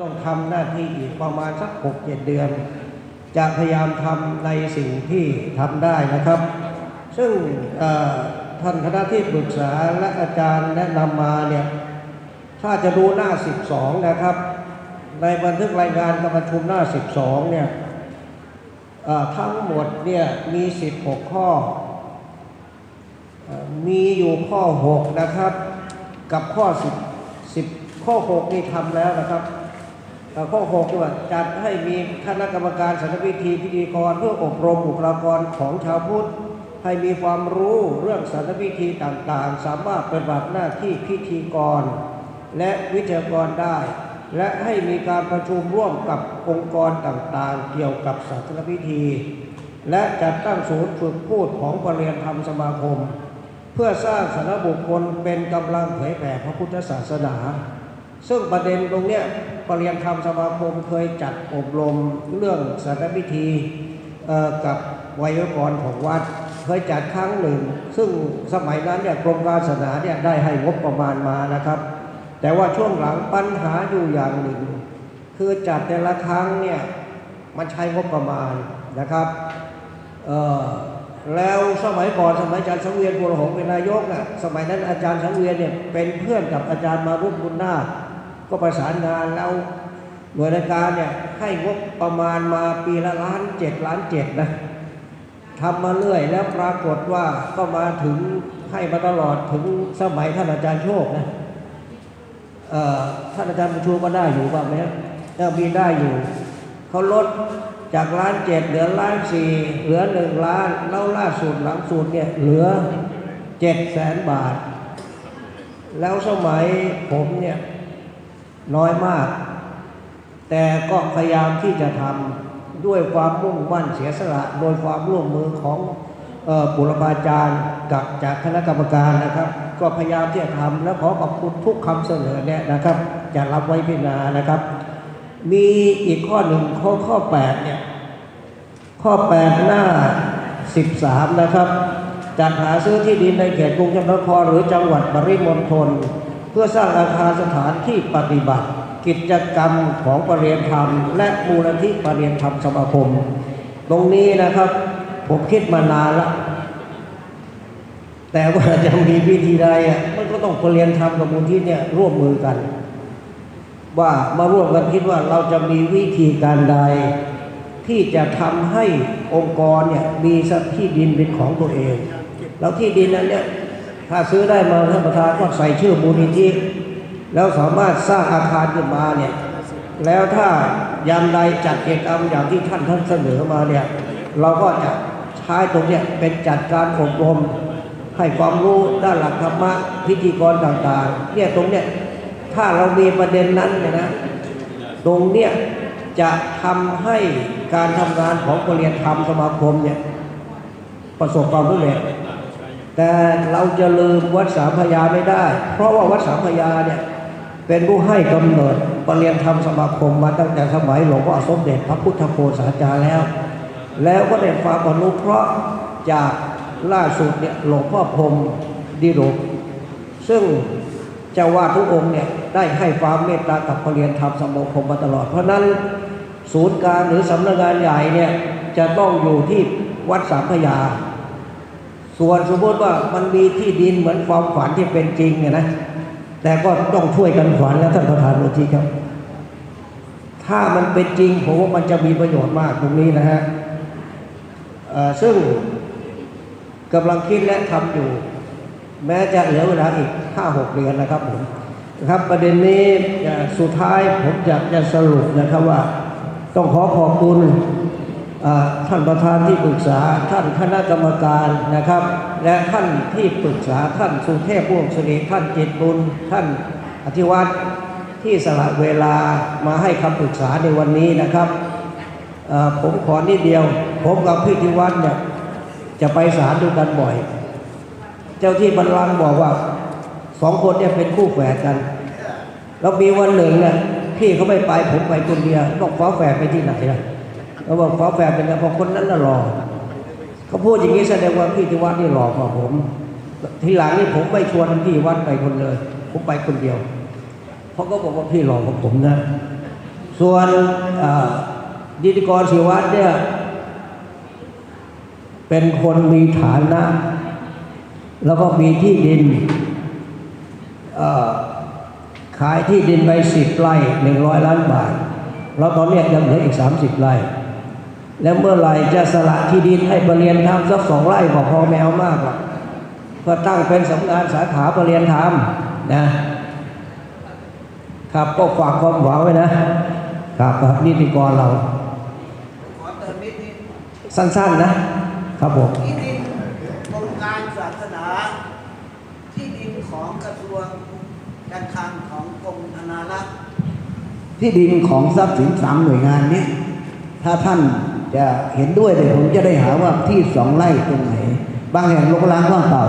ต้องทำหน้าที่อีกประมาณสักหกเจ็ดเดือน จะพยายามทำในสิ่งที่ทำได้นะครับ ซึ่งท่านคณะที่ปรึกษาและอาจารย์แนะนำมาเนี่ยถ้าจะดูหน้า 12 นะครับ ในบันทึกรายงานการประชุมหน้า 12 เนี่ยทั้งหมดเนี่ยมี 16 ข้อเอ่อมีอยู่ข้อ 6 นะครับ กับข้อ 10 10ข้อ 6 นี่ทำแล้วนะครับ ข้อ6ที่ว่าจัดให้มีคณะกรรมการสันติวิธีพิธีกรเพื่ออบรมบุคลากรของชาวพุทธให้มีความรู้เรื่องสันติพิธีต่างๆ สามารถปฏิบัติหน้าที่พิธีกร และวิทยากรได้ และให้มีการประชุมร่วมกับองค์กรต่างๆ เกี่ยวกับศาสนพิธี และจัดตั้งศูนย์ฝึกพูดของปรริยนธรรมสมาคม เพื่อสร้างสนบุคคลเป็นกำลังเผยแผ่พระพุทธศาสนา ซึ่งประเด็นตรงเนี้ยปรริยนธรรมสมาคมเคยจัดอบรมเรื่องสัติพิธีกับไวยากรของวัดเคยจัดครั้งหนึ่ง ซึ่งสมัยนั้นเนี่ยกรมการศาสนาเนี่ยได้ให้งบประมาณมานะครับ แต่ว่าช่วงหลังปัญหาอยู่อย่างหนึ่ง คือจัดแต่ละครั้งเนี่ยมันใช้งบประมาณนะครับแล้วสมัยก่อนสมัยอาจารย์สังเวียนบุรหงเป็นนายกน่ะสมัยนั้นอาจารย์สังเวียนเนี่ยเป็นเพื่อนกับอาจารย์มารุตบุญนาค ก็ประสานงานแล้วหน่วยราชการเนี่ยให้งบประมาณมาปีละล้านเจ็ดล้านเจ็ดนะทำมาเรื่อยแล้วปรากฏว่าก็มาถึงให้มาตลอดถึงสมัยท่านอาจารย์โชคนะท่านอาจารย์บุญชูก็ได้อยู่บ้างไหมครับเออมีได้อยู่เขาลดจากล้านเจ็ดเหลือล้านสี่เหลือหนึ่งล้านแล้วล่าสุดหลังสุดเนี่ยเหลือเจ็ดแสนบาท แล้วสมัยผมเนี่ย น้อยมาก แต่ก็พยายามที่จะทำด้วยความมุ่งมั่นเสียสละโดยความร่วมมือของเอ่อบุรพาจารย์กับจากคณะกรรมการนะครับ ก็พยายามที่จะทำและขอขอบคุณทุกคำเสนอแนะนะครับ จะรับไว้พิจารณานะครับ มีอีกข้อหนึ่งข้อข้อ8เนี่ยข้อ 8 หน้า 13 นะครับจัดหาซื้อที่ดินในเขตกรุงเทพมหานครหรือจังหวัดปริมณฑล พื่อสร้างอาคารสถานที่ปฏิบัติ กิจกรรมของปรริยนธรรม และมูลนิธิปรริยนธรรมสมาคม ตรงนี้นะครับผมคิดมานานล้วแต่ว่าจะมีวิธีใดอะมันก็ต้องปรริยนธรรมกับมูลนิธิเนี่ยร่วมมือกัน ว่ามาร่วมกันคิดว่าเราจะมีวิธีการใด ที่จะทำให้องค์กรเนี่ยมีสักที่ดินเป็นของตัวเอง แล้วที่ดินนั้นเนี่ย ถ้าซื้อได้มาท่านประธานก็ใส่ชื่อมูลนิธิแล้วสามารถสร้างอาคารขึ้นมาเนี่ยแล้วถ้ายามใดจัดกิจกรรมอย่างที่ท่านท่านเสนอมาเนี่ยเราก็จะใช้ตรงเนี้ยเป็นจัดการอบรม ให้ความรู้ด้านหลักธรรมะพิธีกรต่างๆเนี่ยตรงเนี้ยถ้าเรามีประเด็นนั้นเนี่ยนะตรงเนี้ยจะทำให้การทำงานของปรริยนธรรมสมาคมเนี่ยประสบความสำเร็จ แต่เราจะลืมวัดสามพยาไม่ได้ เพราะว่าวัดสามพยาเนี่ยเป็นผู้ให้กำเนิดปรริยนธรรมสมาคมมาตั้งแต่สมัยหลวงพ่อสมเด็จพระพุทธโฆษาจารย์แล้ว แล้วก็ได้ความอนุเคราะห์จากล่าสุดเนี่ยหลวงพ่อพรมดิโรกซึ่งเจ้าวาดทุกองค์เนี่ยได้ให้ความเมตตากับปรริยนธรรมสมาคมมาตลอด เพราะนั้นศูนย์กางหรือสำนักงานใหญ่เนี่ยจะต้องอยู่ที่วัดสามพยา ส่วนสมมติว่ามันมีที่ดินเหมือนความฝันที่เป็นจริงเนี่ยนะ แต่ก็ต้องช่วยกันฝันแล้วท่านประธานมูลทีครับ ถ้ามันเป็นจริงผมว่ามันจะมีประโยชน์มากตรงนี้นะฮะซึ่งกำลังคิดและทำอยู่ แม้จะเหลือเวลาอีกห้าหกเดือนนะครับผมครับประเด็นนี้สุดท้ายผมอยากจะสรุปนะครับว่า ต้องขอขอบคุณ ท่านประธานที่ปรึกษาท่านคณะกรรมการนะครับ และท่านที่ปรึกษาท่านสุเทพวงศิริท่านจิตบุญท่านอธิวัตรที่สละเวลามาให้คำปรึกษาในวันนี้นะครับผมขอนิดเดียว ผมกับพี่ธิวัฒน์เนี่ยจะไปศาลด้วยกันบ่อย เจ้าที่บัลลังบอกว่าสองคนเนี่ยเป็นคู่แฝดกัน แล้วมีวันหนึ่งเนี่ยพี่เขาไม่ไปผมไปคนเดียวบอกฟ้าแฝดไปที่ไหนล่ะ เขาบอกฟ้าแฝดเป็นไงเพราะคนนั้นน่ะหล่อเขาพูดอย่างนี้แสดงว่าพี่ที่วัดนี่หล่อกว่าผม ทีหลังนี่ผมไม่ชวนพี่วัดไปคนเลย ผมไปคนเดียว เพราะก็บอกว่าพี่หล่อกว่าผมนะ ส่วนดิติกรศิวัตเนี่ยเป็นคนมีฐานะ แล้วก็มีที่ดินขายที่ดินไปสิบไร่หนึ่งร้อยล้านบาท แล้วตอนนี้ยังเหลืออีกสามสิบไร่ แล้วเมื่อไหร่จะสละที่ดินให้ประเรียนทำสักสองไร่ก็พอแมวมากหรอกก็ตั้งเป็นสำนักงานสาขาประเรียนธรรมนะครับก็ฝากความหวังไว้นะครับกับนิติกรเราขอเติมนิดนิดสั้นๆ นะครับผมที่ดินองค์การศาสนา ที่ดินของกระทรวงการคลังของกรมธนารักษ์ที่ดินของทรัพย์สินสามหน่วยงานเนี้ย ถ้าท่านจะเห็นด้วยเลยผมจะได้หาว่าที่สองไร่ตรงไหน บางแห่งลกล้างว่างเปล่า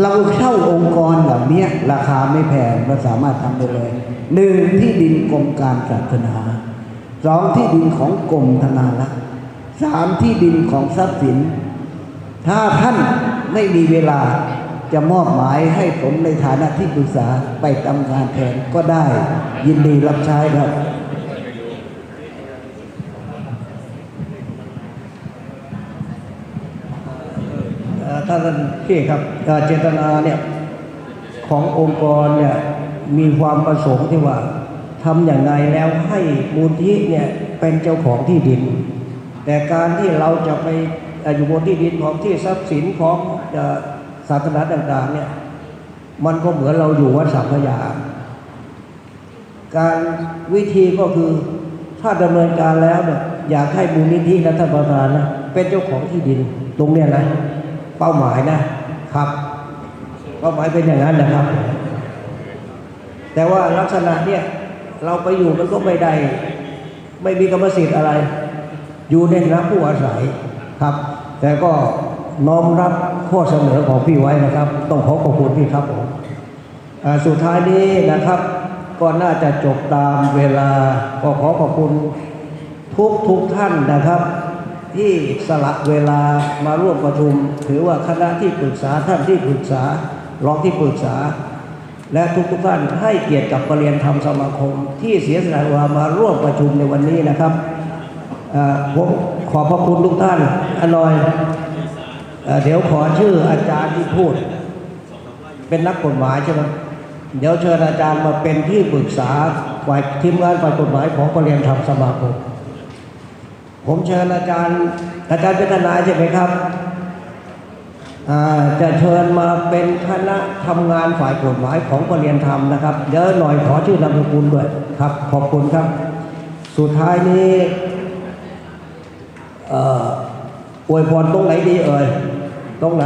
เราเช่าองค์กรแบบเนี้ยราคาไม่แพงเราสามารถทำได้เลยหนึ่งที่ดินกรมการศาสนาสองที่ดินของกรมธนารักษ์สามที่ดินของทรัพย์สิน ถ้าท่านไม่มีเวลาจะมอบหมายให้ผมในฐานะที่ปรึกษาไปทำงานแทนก็ได้ ยินดีรับใช้ครับ เอ่อ ท่านพี่ครับเจตนาเนี่ยขององค์กรเนี่ยมีความประสงค์ที่ว่าทำอย่างไรแล้วให้มูลที่เนี่ยเป็นเจ้าของที่ดิน แต่การที่เราจะไปอยู่บนที่ดินของที่ทรัพย์สินของศาสนาต่างๆเนี่ยมันก็เหมือนเราอยู่วัดสัมพยา การวิธีก็คือถ้าดำเนินการแล้วเนี่ยอยากให้มูลนิธิและท่านประธานนะเป็นเจ้าของที่ดินตรงเนี้ยนะ เป้าหมายนะครับ เป้าหมายเป็นอย่างนั้นนะครับ แต่ว่าลักษณะเนี่ยเราไปอยู่มันก็ไม่ได้ ไม่มีกรรมสิทธิ์อะไร อยู่ในฐานะผู้อาศัยครับ แต่ก็น้อมรับข้อเสนอของพี่ไว้นะครับ ต้องขอขอบคุณพี่ครับผมสุดท้ายนี้นะครับ ก็น่าจะจบตามเวลาก็ขอขอบคุณทุกทุกท่านนะครับ ที่สละเวลามาร่วมประชุม ถือว่าคณะที่ปรึกษาท่านที่ปรึกษารองที่ปรึกษา และทุกทุกๆท่านให้เกียรติกับประเรียนธรรมสมาคม ที่เสียสละเวลามาร่วมประชุมในวันนี้นะครับอ่าผมขอบพระคุณทุกท่านอนอยเอ่อเดี๋ยวขอชื่ออาจารย์ที่พูด เป็นนักกฎหมายใช่ไหมเดี๋ยวเชิญอาจารย์มาเป็นที่ปรึกษาฝ่ายทีมงานฝ่ายกฎหมายของประเรียนธรรมสมาคม ผมเชิญอาจารย์อาจารย์เป็นทนายใช่ไหมครับจะเชิญมาเป็นคณะทำงานฝ่ายกฎหมายของประเรียนธรรมนะครับเดี๋ยวหน่อยขอชื่อนามสกุลด้วยครับ ขอบคุณครับ สุดท้ายนี่ออวยพรตรงไหนดีเอ่ยตรงไหน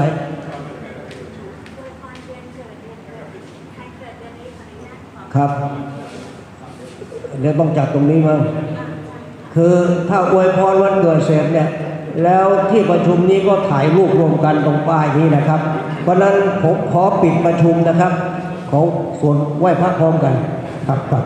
ครับเดี๋ยวต้องจัดตรงนี้มั้ง คือถ้าอวยพรวันเกิดเสร็จเนี่ยแล้วที่ประชุมนี้ก็ถ่ายรูปรวมกันตรงป้ายนี้นะครับ เพราะฉะนั้นผมขอปิดประชุมนะครับ ของส่วนไหว้พระพร้อมกันครับครับ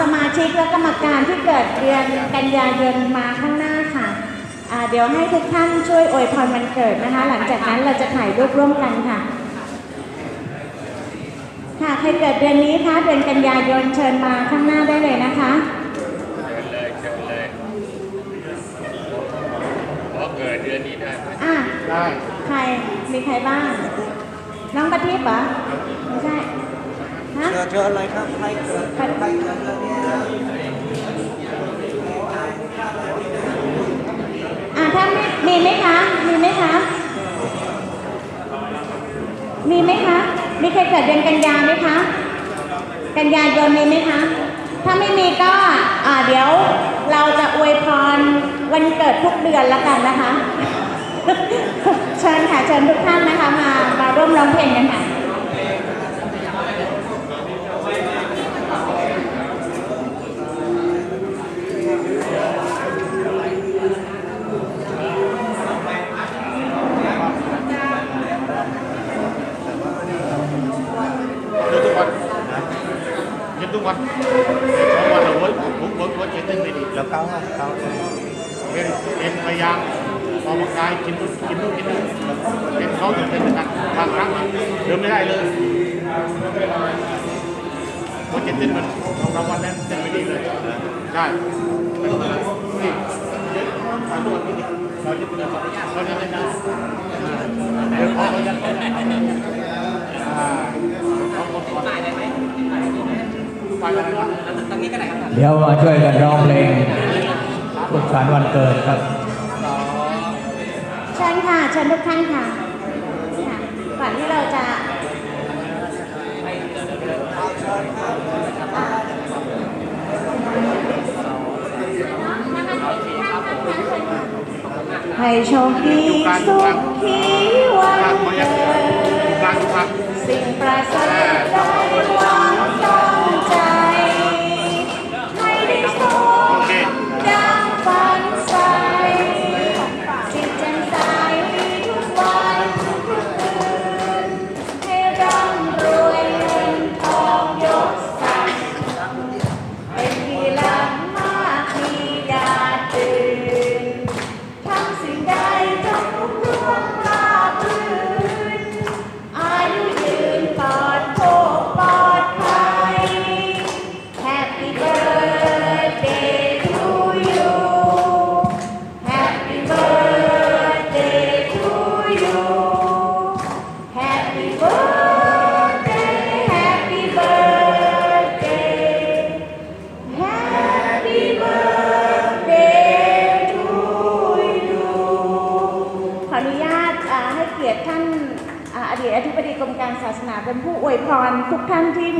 สมาชิกและกรรมการที่เกิดเดือนกันยายนมาข้างหน้าค่ะอ่าเดี๋ยวให้ทุกท่านช่วยอวยพรวันเกิดนะคะ หลังจากนั้นเราจะถ่ายรูปร่วมกันค่ะ ค่ะใครเกิดเดือนนี้คะเดือนกันยายนเชิญมาข้างหน้าได้เลยนะคะเชิญเลยเชิญเลยขอเกิดเดือนนี้ได้ไหมอะได้ ใครมีใครบ้าง น้องปฏิบเหรอไม่ใช่ ฮะเชิญเชิญเลยครับใครเกิดใครเกิดเรื่องนี้นะอะถ้าไม่มีไหมคะ มีไหมคะ มีไหมคะ มีใครเกิดเดือนกันยาไหมคะ กันยายนมีไหมคะ ถ้าไม่มีก็อ่าเดี๋ยวเราจะอวยพรวันเกิดทุกเดือนแล้วกันนะคะ เชิญค่ะ เชิญทุกท่านนะคะมามาร่วมร้องเพลงกันค่ะ Đưa tôi con Giúp tôi con Cho con là với Muốn với với chuyện tình đi แล้วเขาอะเขาเป็นเป็นพยายามออกกำลังกายกินนู่นกินนู่นกินนี่เป็นเขาถึงเป็นทางทางครั้งเดินไม่ได้เลยพอจะเต้นมันของรางวัลนั้นเต้นไม่ดีเลยได้เป็นนี่เยอะทางตัวจนี้เราจะเป็นเราจะเป็นเดี๋ยวเขาจะอ่ เดี๋ยวมาช่วยกันร้องเพลงสุขสันต์วันเกิดครับเชิญค่ะเชิญทุกท่านค่ะค่ะก่อนที่เราจะให้โชคดีสุขีวันเกิดกลางทุกครั้งสิ่งประเสริฐได้ การศาสนาเป็นผู้อวยพรทุกท่านที่มี